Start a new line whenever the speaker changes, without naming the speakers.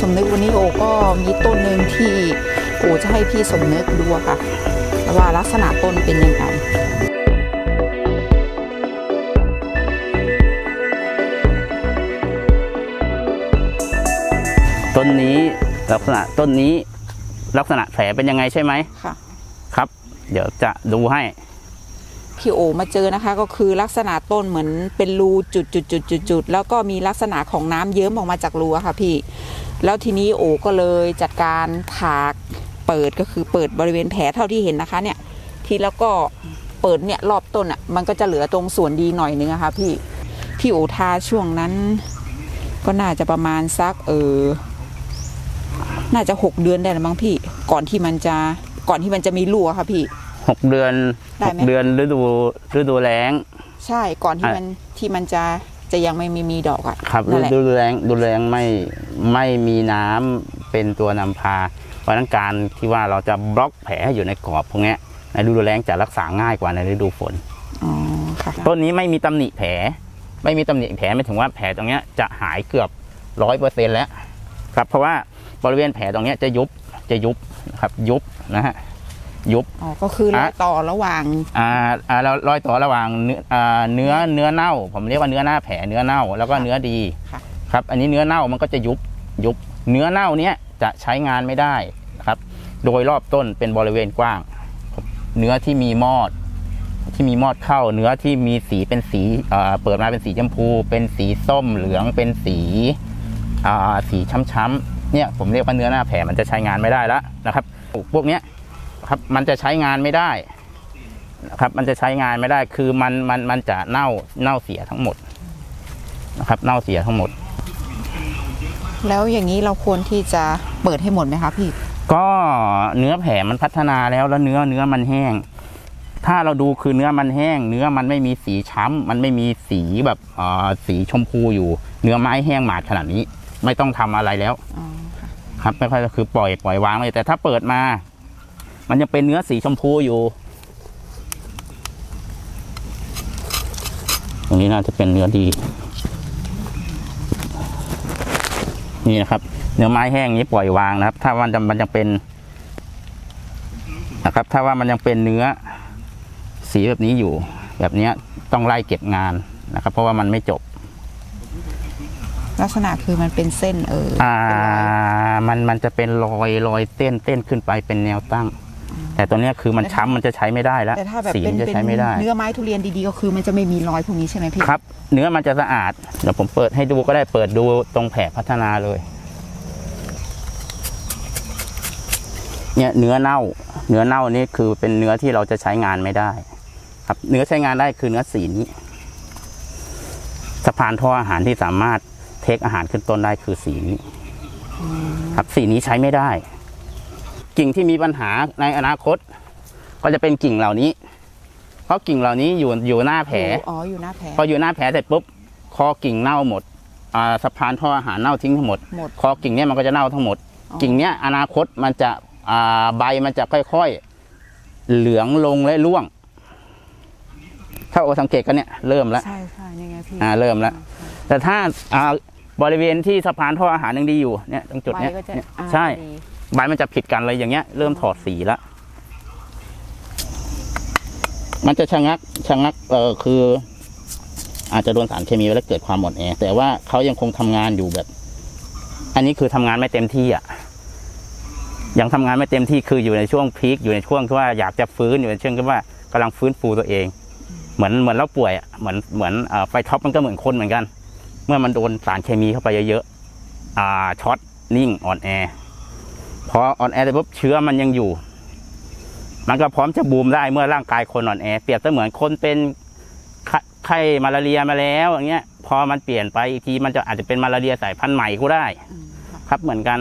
สมนึกวันนี้โอก็มีต้นหนึ่งที่โอจะให้พี่สมนึกดูอะค่ะ ว่าลักษณะต้นเป็นยังไง
ต้นนี้ลักษณะต้นนี้ลักษณะแผลเป็นยังไงใช่ไหม
ค่ะ
ครับ เดี๋ยวจะดูให้
พี่โอมาเจอนะคะ ก็คือลักษณะต้นเหมือนเป็นรูจุดจุดจุดจุดจุดแล้วก็มีลักษณะของน้ำเยิ้มออกมาจากรูอะค่ะพี่ แล้วทีนี้โอก็เลยจัดการถากเปิดก็คือเปิดบริเวณแผลเท่าที่เห็นนะคะ เนี่ย ทีแล้วก็เปิดเนี่ยรอบต้นอะมันก็จะเหลือตรงส่วนดีหน่อยนึงอะค่ะพี่ พี่โอทาช่วงนั้น ก็น่าจะประมาณสักเออน่าจะหกเดือนได้แล้วมั้งพี่ ก่อนที่มันจะก่อนที่มันจะมีลูกอะค่ะพี่
หกเดือน
ได้
หก
ไหม
เดือนฤดูฤดูแล้ง
ใช่ก่อนที่
อะ
มันที่มันจะจะยังไม่มีมีดอกอะ
ครับ
นั่นแหละ
ฤดูแล้งฤดูแล้งไม่ไม่มีน้ำเป็นตัวนำพา เพราะฉะนั้นการที่ว่าเราจะบล็อกแผลให้อยู่ในกรอบพวกเนี้ยในฤดูแล้งจะรักษาง่ายกว่าในฤดูฝน
อ๋อค่ะ
ต้นนี้ไม่มีตำหนิแผล ไม่มีตำหนิแผลไม่ถึงว่าแผลตรงเนี้ยจะหายเกือบร้อยเปอร์เซ็นแล้วครับเพราะว่าบริเวณแผลตรงเนี้ยจะยุบจะยุบนะครับยุบนะฮะ ยุบ
อ๋อก็คือรอย
อะ
ต่อระหว่าง
อ่าอ่าแล้วรอยต่อระหว่างเนื้ออ่าเนื้อเนื้อเน่า ผมเรียกว่าเนื้อหน้าแผลเนื้อเน่าแล้วก็เนื้อดี
ค่ะ
ครับ อันนี้เนื้อเน่ามันก็จะยุบยุบเนื้อเน่าเนี้ยจะใช้งานไม่ได้นะครับ โดยรอบต้นเป็นบริเวณกว้าง เนื้อที่มีมอด ที่มีมอดเข้า เนื้อที่มีสีเป็นสีอ่าเปิดมาเป็นสีชมพู เป็นสีส้มเหลืองเป็นสีอ่าสีช้ำๆเนี่ยผมเรียกว่าเนื้อหน้าแผลมันจะใช้งานไม่ได้แล้วนะครับ พวกเนี้ย ครับมันจะใช้งานไม่ได้นะครับ มันจะใช้งานไม่ได้ คือมันมันมันจะเน่าเน่าเสียทั้งหมดนะครับ เน่าเสียทั้งหมด
แล้วอย่างนี้เราควรที่จะเปิดให้หมดไหมคะพี่
ก็เนื้อแผลมันพัฒนาแล้วแล้วเนื้อเนื้อมันแห้ง ถ้าเราดูคือเนื้อมันแห้ง เนื้อมันไม่มีสีช้ำมันไม่มีสีแบบเอ่อสีชมพูอยู่ เนื้อไม้แห้งหมาดขนาดนี้ ไม่ต้องทำอะไรแล้ว
อ๋อค่ะ
ครับไม่ค่อยคือปล่อยปล่อยวางเลยแต่ถ้าเปิดมา มันยังเป็นเนื้อสีชมพูอยู่ ตรงนี้น่าจะเป็นเนื้อดี นี่นะครับ เนื้อไม้แห้งนี้ปล่อยวางนะครับ ถ้ามันจะมันยังเป็น นะครับ ถ้าว่ามันยังเป็นเนื้อสีแบบนี้อยู่ แบบเนี้ยต้องไล่เก็บงานนะครับ เพราะว่ามันไม่จบ
ลักษณะคือมันเป็นเส้นเออ
อ่า
เป็นรอย
มันมันจะเป็นรอยรอยเต้นเต้นขึ้นไปเป็นแนวตั้ง แต่ตัวเนี้ยคือมันช้ำมันจะใช้ไม่ได้แล้ว
แต่ถ้าแบบ
สี
เป็น
มันจะ
เป็น
ใช้ไม่ได้
เนื้อไม้ทุเรียนดีๆก็คือมันจะไม่มีรอยพวกนี้ใช่ไหมพี่
ครับ เนื้อมันจะสะอาดเดี๋ยวผมเปิดให้ดูก็ได้เปิดดูตรงแผลพัฒนาเลย เนี่ยเนื้อเน่า เนื้อเน่านี่คือเป็นเนื้อที่เราจะใช้งานไม่ได้ ครับ เนื้อใช้งานได้คือเนื้อสีนี้สะพานท่ออาหารที่สามารถเทคอาหารขึ้นต้นได้คือสีนี้ครับสีนี้ใช้ไม่ได้ กิ่งที่มีปัญหาในอนาคต ก็จะเป็นกิ่งเหล่านี้ เพราะกิ่งเหล่านี้อยู่อยู่หน้าแผล
อยู่อ๋ออยู่หน้าแผล
พออยู่หน้าแผลเสร็จปุ๊บคอกิ่งเน่าหมดอ่าสะพานท่ออาหารเน่าทิ้งทั้งหมด
หมด
คอกิ่งเนี้ยมันก็จะเน่าทั้งหมด
อ๋อ
กิ่งเนี้ยอนาคตมันจะอ่าใบมันจะค่อยๆ เหลืองลงและร่วง ถ้าโอสังเกตกันเนี่ยเริ่มแล้ว
ใช่ใช่นี่ไงพี่
อ่าเริ่มแล้ว แต่ถ้าอ่าบริเวณที่สะพานท่ออาหารยังดีอยู่เนี่ยตรงจุด
ใบ
เนี้ย
ก็จะ
เนี่ย
อ่า
ใช่
ดี
ใบมันจะผิดกันเลยอย่างเงี้ย เริ่มถอดสีแล้วมันจะชะงักชะงักเออคือ อาจจะโดนสารเคมีแล้วเกิดความหมดแอแต่ว่าเขายังคงทำงานอยู่แบบ อันนี้คือทำงานไม่เต็มที่อะยังทำงานไม่เต็มที่คืออยู่ในช่วงพีคอยู่ในช่วงที่ว่าอยากจะฟื้นอยู่ในช่วงที่ว่ากำลังฟื้นฟูตัวเอง เหมือนเหมือนเราป่วยอะเหมือนเหมือนอไฟท็อปมันก็เหมือนคนเหมือนกัน เมื่อมันโดนสารเคมีเข้าไปเยอะๆอ่าช็อตนิ่งอ่อนแอ พออ่อนแอเสร็จปุ๊บเชื้อมันยังอยู่ มันก็พร้อมจะบูมได้เมื่อร่างกายคนอ่อนแอ เปรียบเสมือนคนเป็นไข้มาลาเรียมาแล้วอย่างเงี้ย พอมันเปลี่ยนไปอีกทีมันจะอาจจะเป็นมาลาเรียสายพันธุ์ใหม่ก็ได้
ค
รับเหมือนกัน